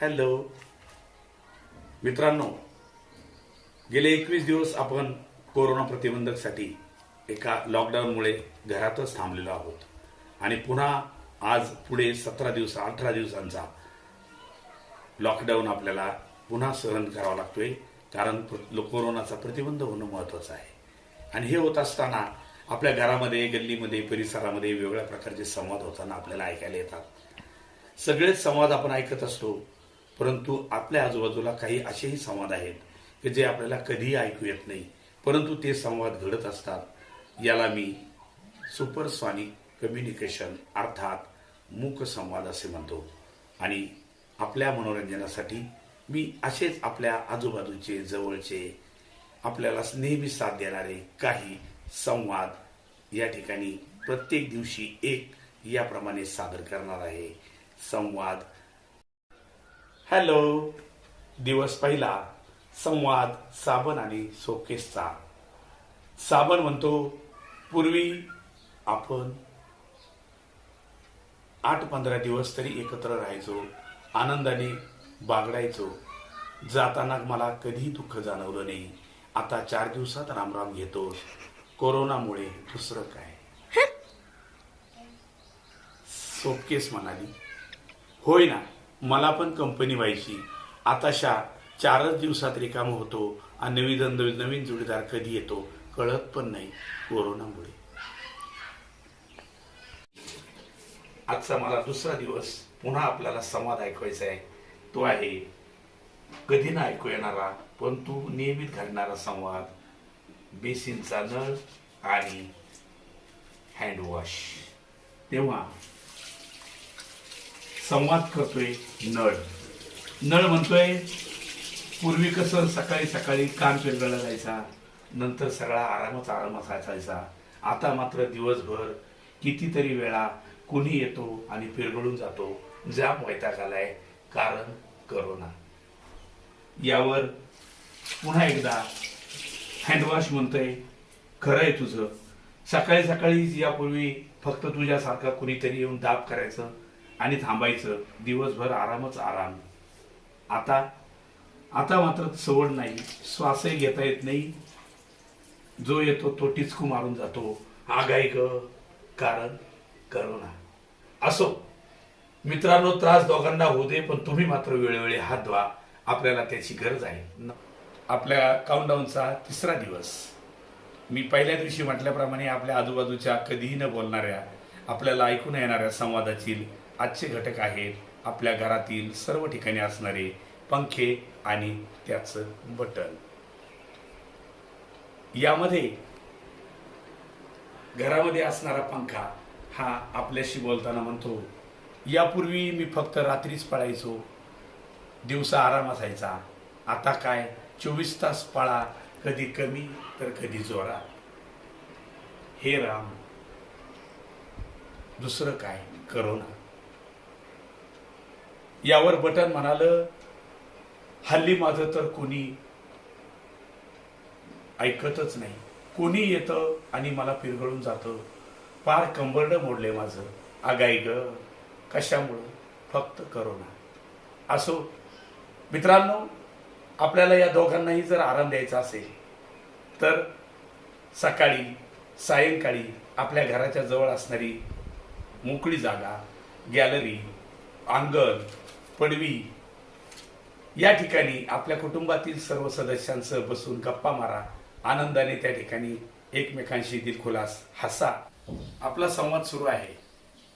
Hello. मित्रांनो गेले एकवीस दिवस आपण कोरोना प्रतिबंधकसाठी एका लॉकडाऊनमुळे घरातच थांबलेलो आहोत. आणि पुन्हा आज पुढे सतरा दिवस अठरा दिवसांचा लॉकडाऊन आपल्याला पुन्हा सहन करावा लागतोय कारण कोरोनाचा प्रतिबंध होणं महत्वाचं आहे. आणि हे होत असताना आपल्या घरामध्ये गल्लीमध्ये परिसरामध्ये वेगवेगळ्या प्रकारचे संवाद होताना आपल्याला ऐकायला येतात. सगळेच संवाद आपण ऐकत असतो. परंतु आपल्या आजूबाजूला काही असेही संवाद आहेत की जे आपल्याला कधीही ऐकू येत नाही. परंतु ते संवाद घडत असतात. याला मी सुपरसॉनिक कम्युनिकेशन अर्थात मूक संवाद असे म्हणतो. आणि आपल्या मनोरंजनासाठी मी असेच आपल्या आजूबाजूचे जवळचे आपल्याला नेहमी साथ देणारे काही संवाद या ठिकाणी प्रत्येक दिवशी एक याप्रमाणे सादर करणार आहे. संवाद हॅलो. दिवस पहिला संवाद साबण आणि सोकेसचा. साबण म्हणतो पूर्वी आपण आठ पंधरा दिवस तरी एकत्र राहायचो आनंदाने बागडायचो. जाताना मला कधी दुःख जाणवलं नाही. आता चार दिवसात रामराम घेतो. कोरोनामुळे दुसरं काय? सोपकेस म्हणाली. होय ना? मला पण कंपनी व्हायची. आताशा चारच दिवसात रिकाम होतो आणि नवीन नवीन जोडीदार कधी येतो कळत पण नाही कोरोनामुळे. आजचा मला दुसरा दिवस पुन्हा आपल्याला संवाद ऐकवायचा आहे. तो आहे कधी ना ऐकू येणारा पण तू नियमित घडणारा संवाद. बेसिनचा नळ आणि हँडवॉश तेव्हा संवाद करतोय नळ. नळ म्हणतोय पूर्वी कसं सकाळी सकाळी कान पेरगळला जायचा नंतर सगळा आरामच आराम असायचा आता मात्र दिवसभर कितीतरी वेळा कुणी येतो आणि पिरगळून जातो जाम वैताग आलाय कारण करोना यावर पुन्हा एकदा हँडवॉश म्हणतोय खरं आहे तुझं. सकाळी सकाळी यापूर्वी फक्त तुझ्यासारखा कुणीतरी येऊन दाब करायचं आणि थांबायचं. दिवसभर आरामच आराम. आता आता मात्र सवड नाही. श्वासही घेता येत नाही. जो येतो तो टिचकू मारून जातो. आगाई ग. कारण करोना. असो. मित्रांनो त्रास दोघांना होऊ दे पण तुम्ही मात्र वेळोवेळी हात धुवा. आपल्याला त्याची गरज आहे. आपल्या काउंटडाऊनचा तिसरा दिवस. मी पहिल्या दिवशी म्हटल्याप्रमाणे आपल्या आजूबाजूच्या कधीही न बोलणाऱ्या आपल्याला ऐकून येणाऱ्या संवादाची आजचे घटक आहेत आपल्या घरातील सर्व ठिकाणी असणारे पंखे आणि त्याचं बटन. यामध्ये घरामध्ये असणारा पंखा हा आपल्याशी बोलताना म्हणतो यापूर्वी मी फक्त रात्रीच पळायचो. दिवसा आराम असायचा. आता काय? चोवीस तास पळा. कधी कमी तर कधी जोरात. हे राम. दुसरं काय? करोना. यावर बटन म्हणाल हल्ली माझं तर कोणी ऐकतच नाही. कोणी येतं आणि मला पिरघळून जातं. पार कंबरडं मोडले माझं. आगाई ग कशामुळं? फक्त करोना. असो मित्रांनो आपल्याला या दोघांनाही जर आराम द्यायचा असेल तर सकाळी सायंकाळी आपल्या घराच्या जवळ असणारी मोकळी जागा गॅलरी अंगण पडवी. या ठिकाणी आपल्या कुटुंबातील सर्व सदस्यांसह बसून गप्पा मारा. आनंदाने त्या ठिकाणी एकमेकांशी दिलखुलास हसा. आपला संवाद सुरू आहे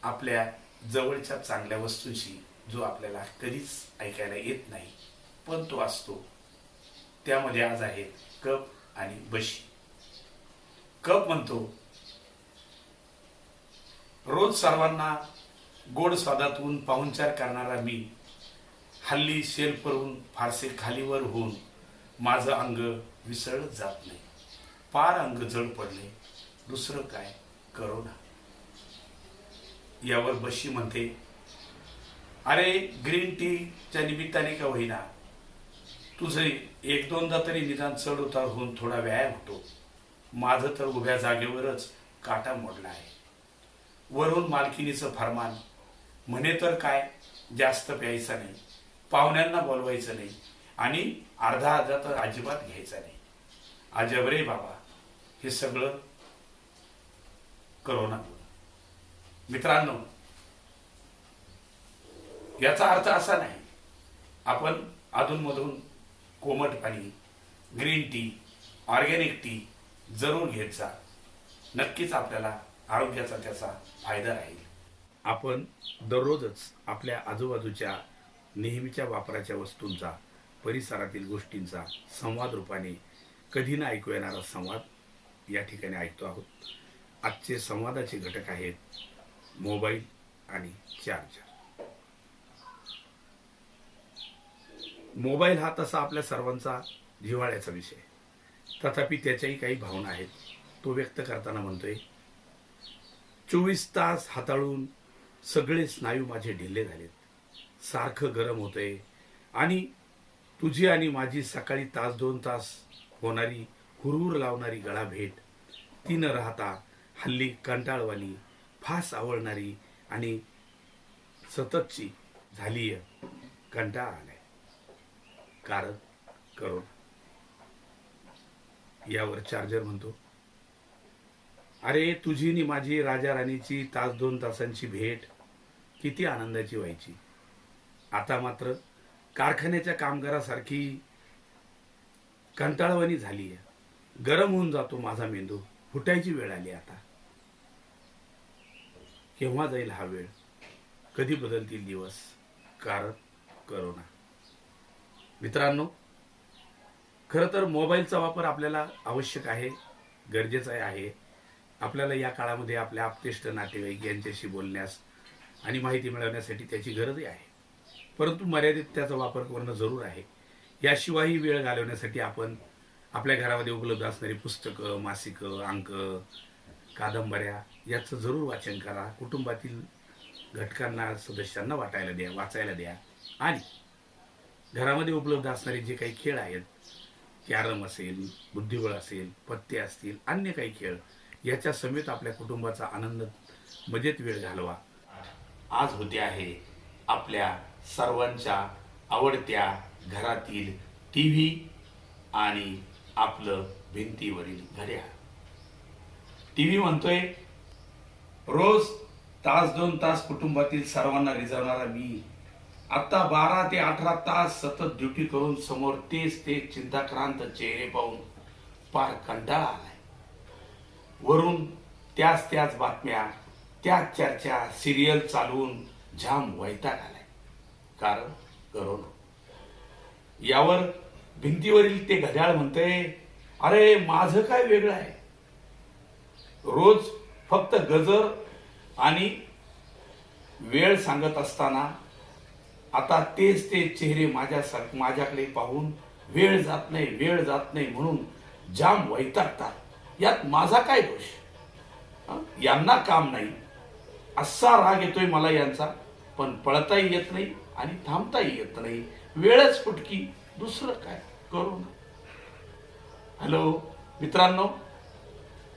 आपल्या जवळच्या चांगल्या वस्तूंशी जो आपल्याला कधीच ऐकायला येत नाही पण तो असतो. त्यामध्ये आज आहे कप आणि बशी. कप म्हणतो रोज सर्वांना गोड स्वादातून पाहुणचार करणारा मी हल्ली शेल्फवरून फारसे खालीवर होऊन माझं अंग विसळत जात नाही. पार अंग जड पडले. दुसरं काय? करोना. यावर बशी म्हणते अरे ग्रीन टीच्या निमित्ताने का होईना? तुझे एक दोनदा तरी निदान चढ उतार होऊन थोडा व्यायाम होतो. माझं तर उभ्या जागेवरच काटा मोडला आहे. वरून मालकिनीचं फरमान म्हणे तर काय? जास्त प्यायचा नाही. पाहुण्यांना बोलवायचं नाही. आणि अर्धा अर्धा तर अजिबात घ्यायचा नाही. अजब रे बाबा. हे सगळं करोना. मित्रांनो याचा अर्थ असा नाही. आपण अधूनमधून कोमट पाणी ग्रीन टी ऑर्गॅनिक टी जरूर घेत जा. नक्कीच आपल्याला आरोग्याचा त्याचा फायदा राहील. आपण दररोजच आपल्या आजूबाजूच्या नेहमीच्या वापराच्या वस्तूंचा परिसरातील गोष्टींचा संवाद रूपाने कधी ना ऐकू येणारा संवाद या ठिकाणी ऐकतो आहोत. आजचे संवादाचे घटक आहेत मोबाईल आणि चार्जर. मोबाईल हा तसा आपल्या सर्वांचा जिव्हाळ्याचा विषय. तथापि त्याच्याही काही भावना आहेत. तो व्यक्त करताना म्हणतोय चोवीस तास हाताळून सगळे स्नायू माझे ढिल्ले झालेत. सारखं गरम होतंय. आणि तुझी आणि माझी सकाळी तास दोन तास होणारी हुरहुर लावणारी गळा भेट ती न राहता हल्ली कंटाळवाणी फास आवडणारी आणि सततची झालीय कंटाळ. आलाय कारण करोना यावर चार्जर म्हणतो. अरे तुझी नि माझी राजा राणीची तास दोन तासांची भेट किती आनंदाची व्हायची. आता मात्र कारखान्याच्या कामगारासारखी कंटाळवाणी झाली आहे. गरम होऊन जातो माझा मेंदू. फुटायची वेळ आली आता. केव्हा जाईल हा वेळ? कधी बदलतील दिवस? कारण करोना मित्रांनो खरं तर मोबाईलचा वापर आपल्याला आवश्यक आहे गरजेचा आहे. आपल्याला या काळामध्ये आपल्या आपतेष्ट नातेवाईक यांच्याशी बोलण्यास आणि माहिती मिळवण्यासाठी त्याची गरजही आहे. परंतु मर्यादित त्याचा वापर करणं जरूर आहे. याशिवायही वेळ घालवण्यासाठी आपण आपल्या घरामध्ये उपलब्ध असणारी पुस्तकं मासिकं अंक कादंबऱ्या याचं जरूर वाचन करा. कुटुंबातील घटकांना सदस्यांना वाटायला द्या वाचायला द्या. आणि घरामध्ये उपलब्ध असणारे जे काही खेळ आहेत कॅरम असेल बुद्धिबळ असेल पत्ते असतील अन्य काही खेळ याच्या समेत आपल्या कुटुंबाचा आनंद मजेत वेळ घालवा. आज होते आहे आपल्या सर्वांच्या आवडत्या घरातील टी व्ही आणि आपलं भिंतीवरील घड्याळ. टी व्ही म्हणतोय रोज तास दोन तास कुटुंबातील सर्वांना रिझवणारा मी. आता बारा ते अठरा तास सतत ड्युटी करून समोर तेच ते चिंताक्रांत चेहरे पाहून पार कंटाळा आलाय. वरून त्याच त्याच बातम्या त्याच चर्चा सिरियल चालवून जाम वैताग आला कारण करोना यावर भिंतीवरील ते घड्याळ म्हणते अरे माझं काय वेगळं आहे? रोज फक्त गजर आणि वेळ सांगत असताना आता तेच ते चेहरे माझ्या माझ्याकडे पाहून वेळ जात नाही वेळ जात नाही म्हणून जाम वैतागतात. यात माझा काय दोष? यांना काम नाही. असा राग येतोय मला यांचा पण पळताही येत नाही आणि थांबताही येत नाही. वेळच फुटकी दुसरं काय? करू हॅलो मित्रांनो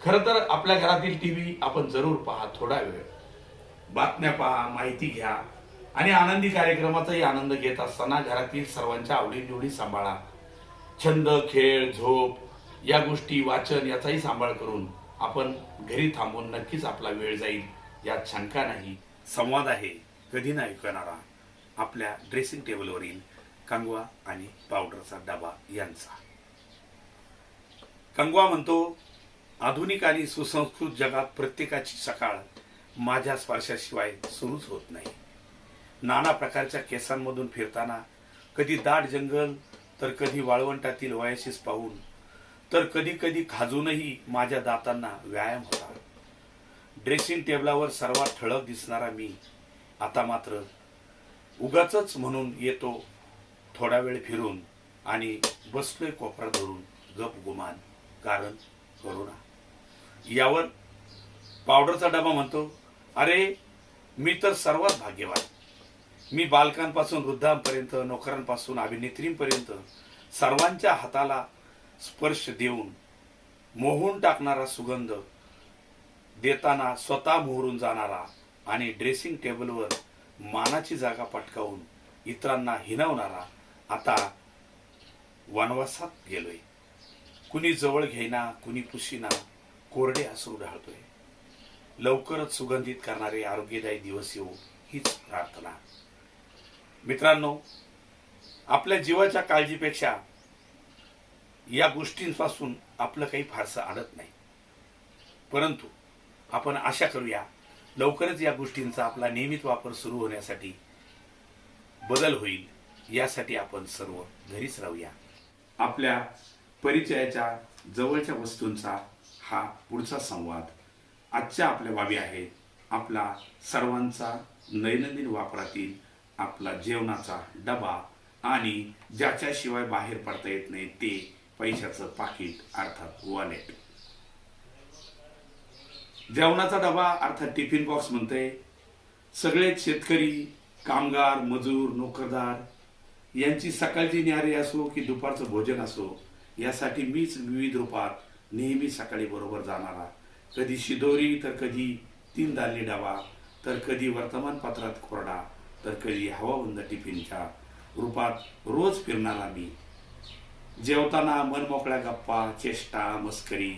खरं तर आपल्या घरातील टी व्ही आपण जरूर पहा थोडा वेळ. बातम्या पहा माहिती घ्या. आणि आनंदी कार्यक्रमाचाही आनंद घेत असताना घरातील सर्वांच्या आवडीनिवडी सांभाळा. छंद खेळ झोप या गोष्टी वाचन याचाही सांभाळ करून आपण घरी थांबून नक्कीच आपला वेळ जाईल. यात शंका नाही. संवाद आहे. कधी नाही ऐकणारा आपल्या ड्रेसिंग टेबलवरील कंगवा आणि पावडरचा डबा यांचा. कंगवा म्हणतो आधुनिक आणि सुसंस्कृत जगात प्रत्येकाची सकाळ माझ्या स्पर्शाशिवाय सुरूच होत नाही. नाना प्रकारच्या केसांमधून फिरताना कधी दाट जंगल तर कधी वाळवंटातील वयाशीस पाहून तर कधी कधी खाजूनही माझ्या दातांना व्यायाम होता. ड्रेसिंग टेबलावर सर्वात ठळक दिसणारा मी आता मात्र उगाच म्हणून येतो थोडा वेळ फिरून आणि बसलोय कोपरा धरून गप गुमान कारण करोना यावर पावडरचा डबा म्हणतो अरे मी तर सर्वात भाग्यवान. मी बालकांपासून वृद्धांपर्यंत नोकरांपासून अभिनेत्रींपर्यंत सर्वांच्या हाताला स्पर्श देऊन मोहून टाकणारा सुगंध देताना स्वतः मोहरून जाणारा आणि ड्रेसिंग टेबलवर मानाची जागा पटकावून इतरांना हिनवणारा आता वनवासात गेलोय. कुणी जवळ घेईना कुणी पुशीना कोरडे असू ढाळतोय. लवकरच सुगंधित करणारे आरोग्यदायी दिवस येऊ हीच प्रार्थना. मित्रांनो आपल्या जीवाच्या काळजीपेक्षा या गोष्टींपासून आपलं काही फारसं अडत नाही. परंतु आपण आशा करूया लवकरच या गोष्टींचा आपला नियमित वापर सुरू होण्यासाठी बदल होईल यासाठी आपण सर्व घरीच राहूया. आपल्या परिचयाच्या जवळच्या वस्तूंचा हा पुढचा संवाद आजच्या आपल्या बाबी आहेत. आपला सर्वांचा दैनंदिन वापरातील आपला जेवणाचा डबा आणि ज्याच्याशिवाय बाहेर पडता येत नाही ते पैशाचं पाकिट अर्थात वॉलेट जेवणाचा डबा अर्थात टिफिन बॉक्स म्हणते सगळेच शेतकरी कामगार मजूर नोकरदार यांची सकाळची न्यारी असो की दुपारचं भोजन असो यासाठी मीच विविध रूपात नेहमी सकाळी बरोबर जाणारा कधी शिदोरी तर कधी तीन दाली डबा तर कधी वर्तमानपत्रात कोरडा तर कधी हवाबंद टिफिनच्या रूपात रोज फिरणारा मी जेवताना मनमोकळ्या गप्पा चेष्टा मस्करी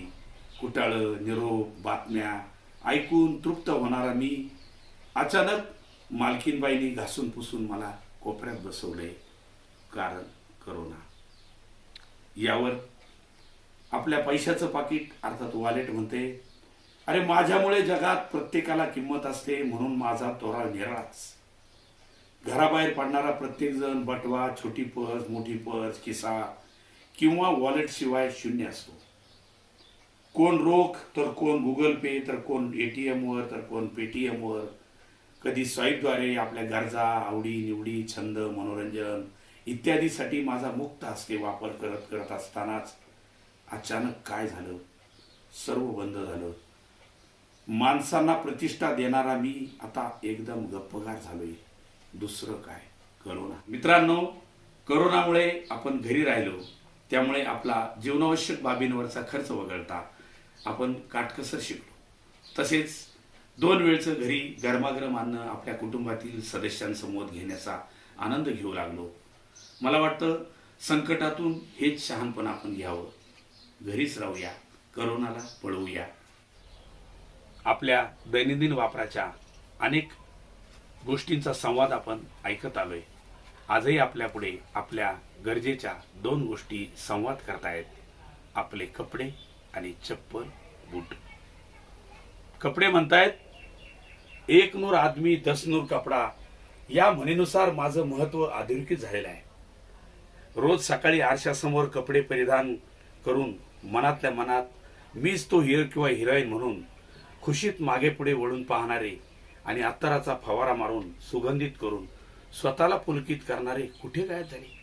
कुटाळ निरोप बातम्या ऐकून तृप्त होणारा मी. अचानक मालकीनबाईंनी घासून पुसून मला कोपऱ्यात बसवलंय कारण करोना. यावर आपल्या पैशाचं पाकिट अर्थात वॉलेट म्हणते अरे माझ्यामुळे जगात प्रत्येकाला किंमत असते म्हणून माझा तोरा निराळाच. घराबाहेर पडणारा प्रत्येक जण बटवा छोटी पर्स मोठी पर्स किसा किंवा वॉलेटशिवाय शून्य असतो. कोण रोख तर कोण गुगल पे तर कोण ए टी एमवर तर कोण पेटीएमवर कधी स्वाईपद्वारे आपल्या गरजा आवडी निवडी छंद मनोरंजन इत्यादीसाठी माझा मुक्त हस्ते वापर करत करत असतानाच अचानक काय झालं? सर्व बंद झालं. माणसांना प्रतिष्ठा देणारा मी आता एकदम गप्पगार झालोय. दुसरं काय? करोना. मित्रांनो करोनामुळे आपण घरी राहिलो. त्यामुळे आपला जीवनावश्यक बाबींवरचा खर्च वगळता आपण काटकसर शिकलो. तसेच दोन वेळचं घरी गरमागरम अन्न आपल्या कुटुंबातील सदस्यांसमोर घेण्याचा आनंद घेऊ लागलो. मला वाटतं संकटातून हेच शहाणपण आपण घ्यावं. घरीच राहूया करोनाला पळवूया. आपल्या दैनंदिन वापराच्या अनेक गोष्टींचा संवाद आपण ऐकत आलोय. आजही आपल्यापुढे आपल्या गरजेच्या दोन गोष्टी संवाद करतायत. आपले कपडे आणि चप्पल बूट. कपडे म्हणतायत एक नूर आदमी दस नूर कपडा. या म्हणीनुसार माझं महत्त्व अधोरेखित झालेलं आहे. रोज सकाळी आरशासमोर कपडे परिधान करून मनातल्या मनात मीच तो हिरो किंवा हिरोईन म्हणून खुशीत मागे पुढे वळून पाहणारे आणि अत्तराचा फवारा मारून सुगंधित करून स्वतःला पुलकित करणारे कुठे गायब झाले?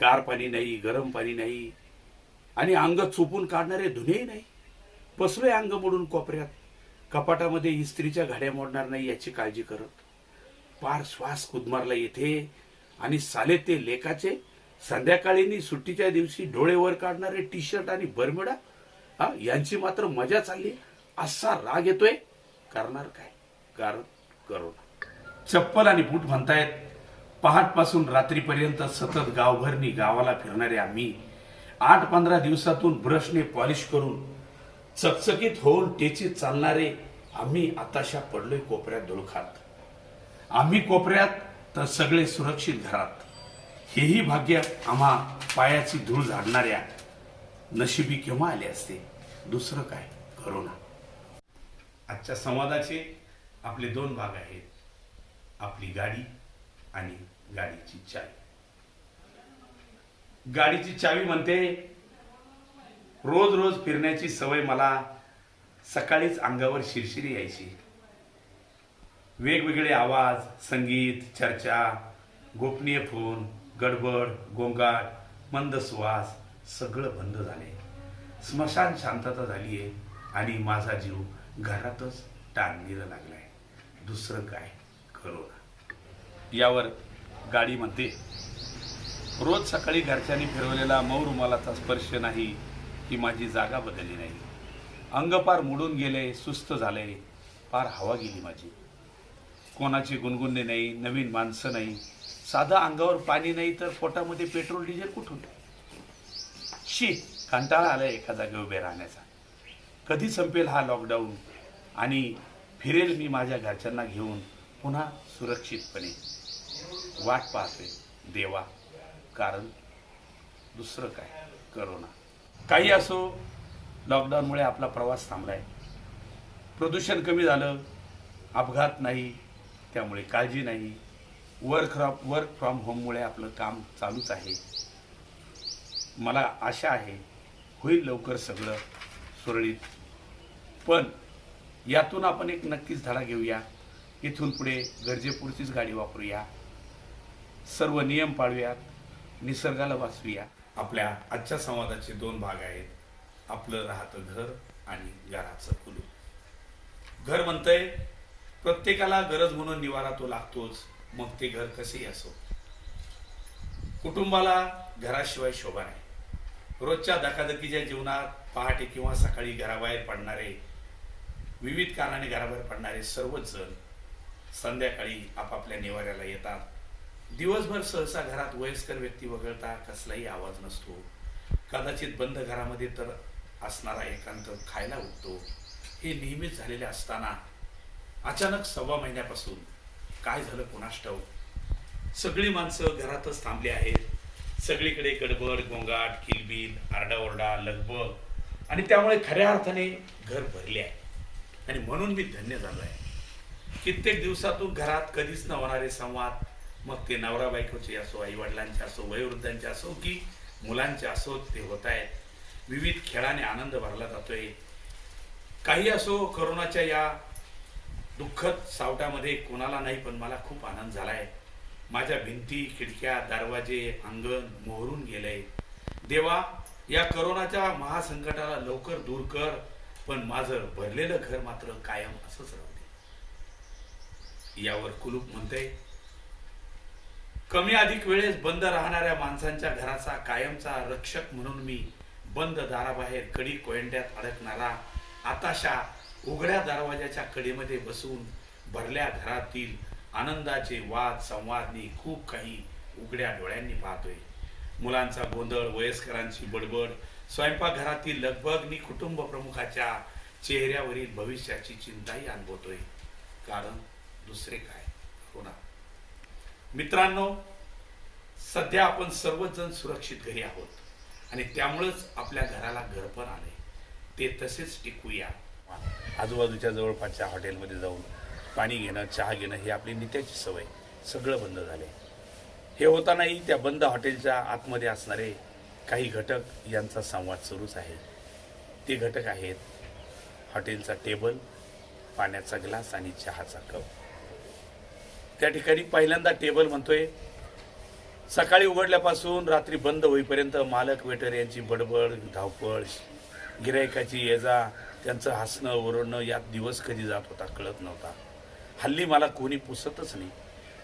कार पाणी नाही गरम पाणी नाही आणि अंग चोपून काढणारे धुनेही नाही. बसलोय अंग मोडून कोपऱ्यात. कपाटामध्ये इस्त्रीच्या घड्या मोडणार नाही याची काळजी करत. पार श्वास कुदमारला येथे आणि साले ते लेखाचे संध्याकाळीनी सुट्टीच्या दिवशी डोळे वर काढणारे टी शर्ट आणि बरमिडा. हा यांची मात्र मजा चालली. असा राग येतोय. करणार काय? कारण करोना. चप्पल आणि बूट म्हणतायत पहाटपासून रात्रीपर्यंत सतत गावभरणी गावाला फिरणारे आम्ही आठ पंधरा दिवसातून ब्रशने पॉलिश करून चकचकीत होऊन टेचीत चालणारे आम्ही आताशा पडलोय कोपऱ्यात धुळखात. आम्ही कोपऱ्यात तर सगळे सुरक्षित घरात. हेही भाग्य आम्हा पायाची धूळ झाडणाऱ्या नशिबी केव्हा आले असते? दुसरं काय? करोना. आजच्या संवादाचे आपले दोन भाग आहेत. आपली गाडी आणि गाडीची चाय गाडीची चावी म्हणते रोज रोज फिरण्याची सवय मला सकाळीच अंगावर शिरशिरी यायची. वेगवेगळे आवाज संगीत चर्चा गोपनीय फोन गडबड गोंगाट मंद सुवास सगळं बंद झाले. स्मशान शांतता झाली आहे आणि माझा जीव घरातच टांगणीला लागलाय. दुसरं काय करोना यावर गाडी म्हणते रोज सकाळी घरच्यांनी फिरवलेला मऊ रुमालाचा स्पर्श नाही की माझी जागा बदलली नाही. अंग पार मुडून गेले सुस्त झाले पार हवा गेली माझी. कोणाची गुणगुणणे नाही नवीन माणसं नाही साधं अंगावर पाणी नाही तर पोटामध्ये पेट्रोल डिझेल कुठून? शी कंटाळा आला एका जागे उभे राहण्याचा. कधी संपेल हा लॉकडाऊन आणि फिरेल मी माझ्या घरच्यांना घेऊन पुन्हा सुरक्षितपणे. वाट पाहते देवा. कारण दुसरं काय? करोना. काही असो लॉकडाऊनमुळे आपला प्रवास थांबलाय. प्रदूषण कमी झालं अपघात नाही त्यामुळे काळजी नाही. वर्क फ्रॉम वर्क फ्रॉम होममुळे आपलं काम चालूच आहे. मला आशा आहे होईल लवकर सगळं सुरळीत. पण यातून आपण एक नक्कीच धडा घेऊया. इथून पुढे गरजेपुरतीच गाडी वापरूया. सर्व नियम पाळूयात. निसर्गाला वाचवूया. आपल्या आजच्या संवादाचे दोन भाग आहेत. आपलं राहतं घर आणि घराचं कुलू घर म्हणतंय प्रत्येकाला गरज म्हणून निवारा तो लागतोच मग ते घर कसेही असो. कुटुंबाला घराशिवाय शोभा नाही. रोजच्या धकाधकीच्या जीवनात पहाटे किंवा सकाळी घराबाहेर पडणारे विविध कारणाने घराबाहेर पडणारे सर्वच जण संध्याकाळी आपापल्या निवाऱ्याला येतात. दिवसभर सहसा घरात वयस्कर व्यक्ती वगळता कसलाही आवाज नसतो. कदाचित बंद घरामध्ये तर असणारा एकांत खायला उठतो. हे नेहमीच झालेले असताना अचानक सव्वा महिन्यापासून काय झालं कुणास ठाऊक सगळी माणसं घरातच थांबली आहेत. सगळीकडे गडबड गोंगाट किलबिल आरडाओरडा लगबग आणि त्यामुळे खऱ्या अर्थाने घर भरले आहे. आणि म्हणून मी धन्य झालो आहे कित्येक दिवसातून घरात कधीच न होणारे संवाद मग ते नवरा बायकोचे असो आईवडिलांचे असो वयोवृद्धांचे असो की मुलांचे असो ते होत आहेत विविध खेळाने आनंद भरला जातोय. काही असो करोनाच्या या दुःखद सावटामध्ये कोणाला नाही पण मला खूप आनंद झालाय. माझ्या भिंती खिडक्या दरवाजे अंगण मोहरून गेले देवा या करोनाच्या महासंकटाला लवकर दूर कर पण माझं भरलेलं घर मात्र कायम असंच राहू दे. यावर कुलूप म्हणते कमी अधिक वेळेस बंद राहणाऱ्या माणसांच्या घराचा कायमचा रक्षक म्हणून मी बंद दाराबाहेर कडी कोयंड्यात अडकणारा आताशा उघड्या दरवाजाच्या कडीमध्ये बसून भरल्या घरातील आनंदाचे वाद संवादनी खूप काही उघड्या डोळ्यांनी पाहतोय. मुलांचा गोंधळ वयस्करांची बडबड स्वयंपाकघरातील लगबगनी कुटुंब प्रमुखाच्या चेहऱ्यावरील भविष्याची चिंताही अनुभवतोय. कारण दुसरे काय? होणार मित्रांनो सध्या आपण सर्वजण सुरक्षित घरी आहोत. आणि त्यामुळंच आपल्या घराला घर पण आले ते तसेच टिकूया. आजूबाजूच्या जवळपासच्या हॉटेलमध्ये जाऊन पाणी घेणं चहा घेणं ही आपली नित्याची सवय. सगळं बंद झाले हे होतानाही त्या बंद हॉटेलच्या आतमध्ये असणारे काही घटक यांचा संवाद सुरूच आहे. ते घटक आहेत हॉटेलचा टेबल पाण्याचा ग्लास आणि चहाचा कप. त्या ठिकाणी पहिल्यांदा टेबल म्हणतोय. सकाळी उघडल्यापासून रात्री बंद होईपर्यंत मालक वेटर यांची बडबड धावपळ गिरायकाची येजा त्यांचं हसणं ओरडणं यात दिवस कधी जात होता कळत नव्हता. हल्ली मला कोणी पुसतच नाही.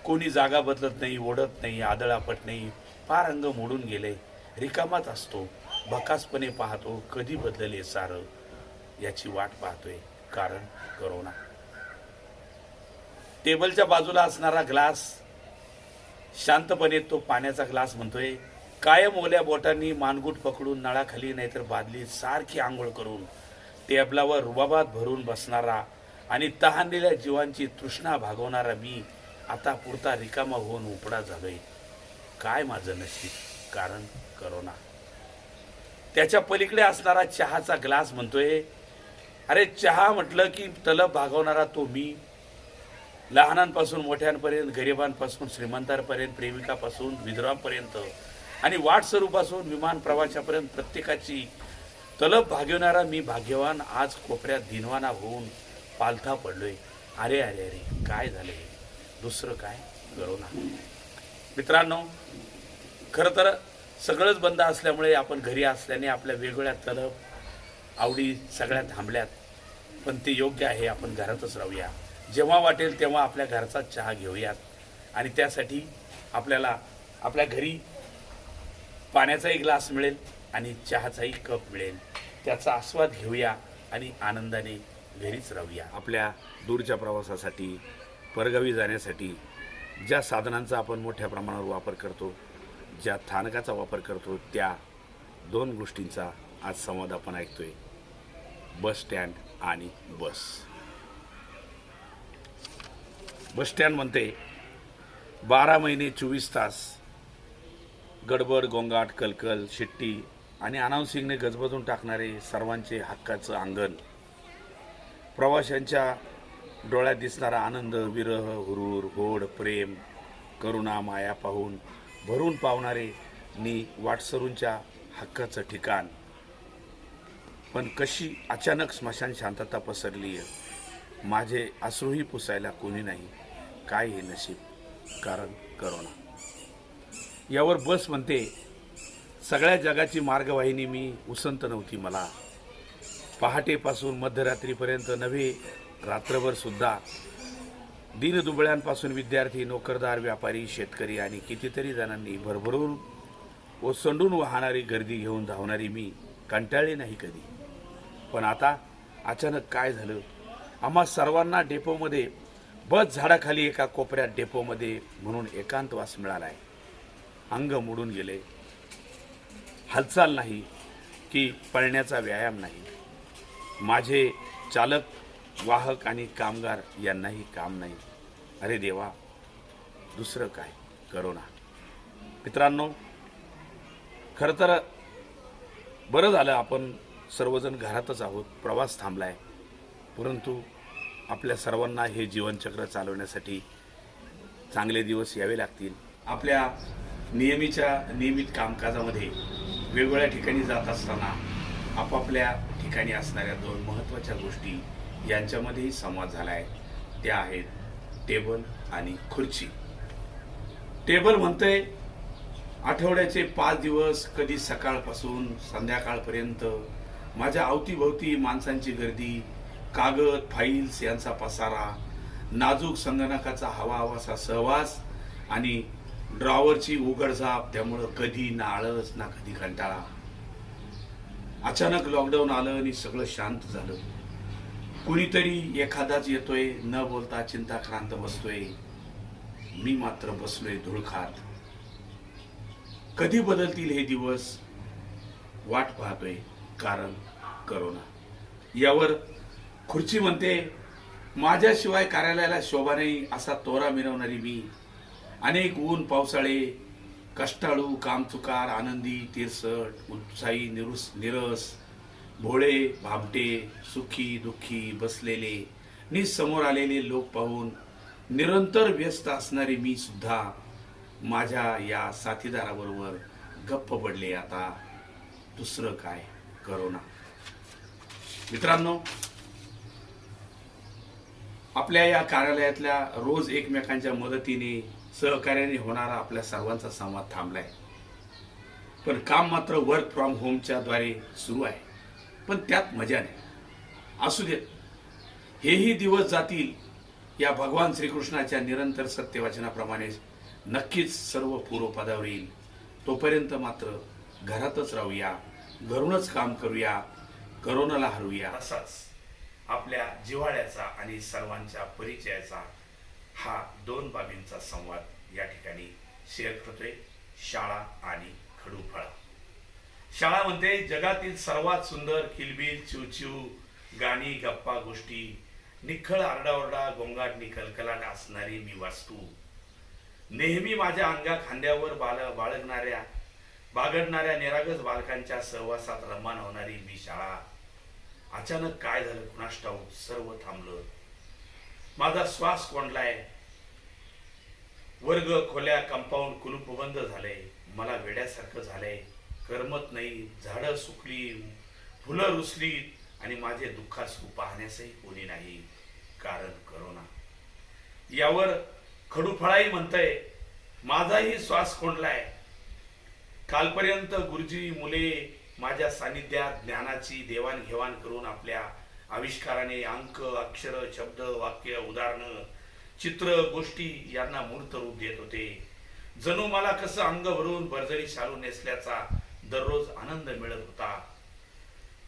कोणी जागा बदलत नाही ओढत नाही आदळापट नाही. फार अंग मोडून गेले. रिकामाच असतो. भकासपणे पाहतो कधी बदलले सारं. याची वाट पाहतोय. कारण करोना. टेबलच्या बाजूला असणारा ग्लास शांतपणे तो पाण्याचा ग्लास म्हणतोय कायम ओल्या बोटांनी मानगूट पकडून नळाखाली नाहीतर बादली सारखी आंघोळ करून टेबलावर रुबाबात भरून बसणारा आणि तहानलेल्या जीवांची तृष्णा भागवणारा मी आता पुरता रिकामा होऊन उपडा झालोय. काय माझं नशीब? कारण करोना. त्याच्या पलीकडे असणारा चहाचा ग्लास म्हणतोय अरे चहा म्हटलं की तलब भागवणारा तो मी लहानांपासून मोठ्यांपर्यंत गरिबांपासून श्रीमंतांपर्यंत प्रेमिकापासून विधवांपर्यंत. आणि वाटसरूपासून विमान प्रवाशापर्यंत प्रत्येकाची तलब भागवणारा मी भाग्यवान आज कोपऱ्यात दिनवाना होऊन पालथा पडलोय. अरे अरे अरे काय झाले दुसरं काय? करोना. मित्रांनो खरं तर सगळंच बंद असल्यामुळे आपण घरी असल्याने आपल्या वेगवेगळ्या तलब आवडी सगळ्या थांबल्यात. पण ते योग्य आहे आपण घरातच राहूया. जेव्हा वाटेल तेव्हा आपल्या घरचा चहा घेऊयात. आणि त्यासाठी आपल्याला आपल्या घरी पाण्याचाही ग्लास मिळेल आणि चहाचाही कप मिळेल. त्याचा आस्वाद घेऊया आणि आनंदाने घरीच राहूया. आपल्या दूरच्या प्रवासासाठी परगावी जाण्यासाठी ज्या साधनांचा आपण मोठ्या प्रमाणावर वापर करतो ज्या स्थानकाचा वापर करतो त्या दोन गोष्टींचा आज संवाद आपण ऐकतोय. बस स्टँड आणि बस. बस म्हणते बारा महिने चोवीस तास गडबड गोंगाट कलकल शिट्टी आणि अनाउन्सिंगने गजबजून टाकणारे सर्वांचे हक्काचं अंगण. प्रवाशांच्या डोळ्यात दिसणारा आनंद विरह हुरूर होड प्रेम करुणा माया पाहून भरून पावणारे नी वाटसरूंच्या हक्काचं ठिकाण. पण कशी अचानक स्मशान शांतता पसरली आहे माझे अश्रूही पुसायला कोणी नाही. काय हे नशीब? कारण करोना. यावर बस म्हणते सगळ्या जगाची मार्गवाहिनी मी उसंत नव्हती मला. पहाटेपासून मध्यरात्रीपर्यंत नव्हे रात्रभर सुद्धा. दिनदुबळ्यांपासून विद्यार्थी नोकरदार व्यापारी शेतकरी आणि कितीतरी जणांनी भरभरून ओसंडून वाहणारी गर्दी घेऊन धावणारी मी कंटाळले नाही कधी. पण आता अचानक काय झालं? आम्हा सर्वांना डेपोमध्ये बस झाडाखाली एका कोपऱ्यात डेपोमध्ये म्हणून एकांतवास मिळाला आहे अंग मोडून गेले. हालचाल नाही की पळण्याचा व्यायाम नाही. माझे चालक वाहक आणि कामगार यांनाही काम नाही. अरे देवा दुसरं काय? करोना. मित्रांनो खरं तर बरं झालं आपण सर्वजण घरातच आहोत प्रवास थांबलाय. परंतु आपल्या सर्वांना हे जीवनचक्र चालवण्यासाठी चांगले दिवस यावे लागतील. आपल्या नियमीच्या नियमित कामकाजामध्ये वेगवेगळ्या ठिकाणी जात असताना आपापल्या ठिकाणी असणाऱ्या दोन महत्त्वाच्या गोष्टी यांच्यामध्येही संवाद झाला आहे. त्या आहेत टेबल आणि खुर्ची. टेबल म्हणतंय आठवड्याचे पाच दिवस कधी सकाळपासून संध्याकाळपर्यंत माझ्या अवतीभोवती माणसांची गर्दी कागद फाईल्स यांचा पसारा नाजूक संगणकाचा हवा हवासा सहवास आणि ड्रॉवरची उघडझाप त्यामुळं कधी ना आळस ना कधी कंटाळा. अचानक लॉकडाऊन आलं आणि सगळं शांत झालं. कुणीतरी एखादाच येतोय न बोलता चिंताक्रांत बसतोय. मी मात्र बसलोय धुळखात. कधी बदलतील हे दिवस? वाट पाहतोय कारण करोना. यावर खुर्ची म्हणते माझ्याशिवाय कार्यालयाला शोभा नाही असा तोरा मिरवणारी मी. अनेक ऊन पावसाळे कष्टाळू कामचुकार आनंदी तिरसट उत्साही निरुस निरस भोळे भामटे सुखी दुःखी बसलेले निसमोर आलेले लोक पाहून निरंतर व्यस्त असणारी मी सुद्धा माझ्या या साथीदाराबरोबर गप्प पडले आता. दुसरं काय? करोना. मित्रांनो आपल्या या कार्यालयातल्या रोज एकमेकांच्या मदतीने सहकार्याने होणारा आपल्या सर्वांचा संवाद थांबलाय. पण काम मात्र वर्क फ्रॉम होमच्या द्वारे सुरू आहे. पण त्यात मजा नाही. असू देत हेही दिवस जातील या भगवान श्रीकृष्णाच्या निरंतर सत्यवचनाप्रमाणे नक्कीच सर्व पूर्वपदावर येईल. तोपर्यंत मात्र घरातच राहूया घरूनच काम करूया करोनाला हरवूया. असाच आपल्या जिव्हाळ्याचा आणि सर्वांच्या परिचयाचा हा दोन बाबींचा संवाद या ठिकाणी शेअर करतोय. शाळा आणि खडूफळा. शाळामध्ये जगातील सर्वात सुंदर किलबिल चिवचिव गाणी गप्पा गोष्टी निखळ आरडाओरडा गोंगाट निकलकलाट असणारी मी वास्तू. नेहमी माझ्या अंगा खांद्यावर बाल बाळगणाऱ्या बागडणाऱ्या निरागस बालकांच्या सहवासात रमान होणारी मी शाळा. अचानक काय झालं? कुणास ठाऊक? सर्व थांबलं. माझा श्वास कोंडलाय. वर्ग खोल्या कंपाऊंड कुलूप बंद झालंय मला वेड्यासारखं झालंय. करमत नाही झाडं सुकली फुलं रुसली आणि माझे दुःखासू पाहण्यासही कोणी नाही. कारण करोना. यावर खडूफळाही म्हणतय माझाही श्वास कोंडलाय. कालपर्यंत गुरुजी मुले माझ्या सानिध्यात ज्ञानाची देवाणघेवाण करून आपल्या आविष्काराने अंक अक्षर शब्द वाक्य उदाहरणं चित्र गोष्टी यांना मूर्त रूप देत होते. जणू मला कसं अंग भरून बर्जरी शालू नेसल्याचा दररोज आनंद मिळत होता.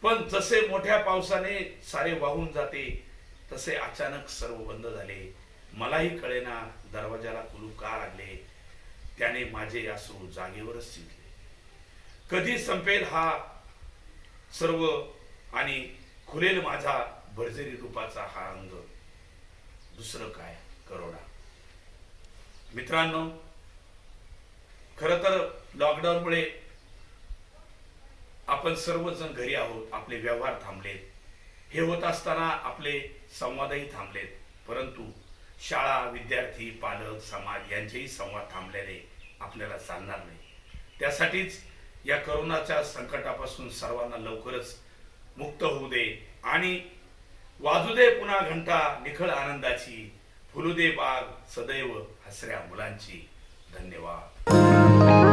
पण जसे मोठ्या पावसाने सारे वाहून जाते तसे अचानक सर्व बंद झाले. मलाही कळेना दरवाजाला कुलूप का लागले? त्याने माझे अश्रू जागेवरच शिजले कधी संपेल हा सर्व आणि खुलेल माझा भरजेरी रूपाचा हा अंग. दुसरं काय? करोडा. मित्रांनो खर तर लॉकडाऊनमुळे आपण सर्वजण घरी आहोत आपले व्यवहार थांबलेत. हे होत असताना आपले संवादही थांबलेत. परंतु शाळा विद्यार्थी पालक समाज यांचेही संवाद थांबलेले आपल्याला चालणार नाही. त्यासाठीच या करोनाच्या संकटापासून सर्वांना लवकरच मुक्त होऊ दे आणि वाजू दे पुन्हा घंटा निखळ आनंदाची फुलू दे बाग सदैव हसऱ्या मुलांची. धन्यवाद.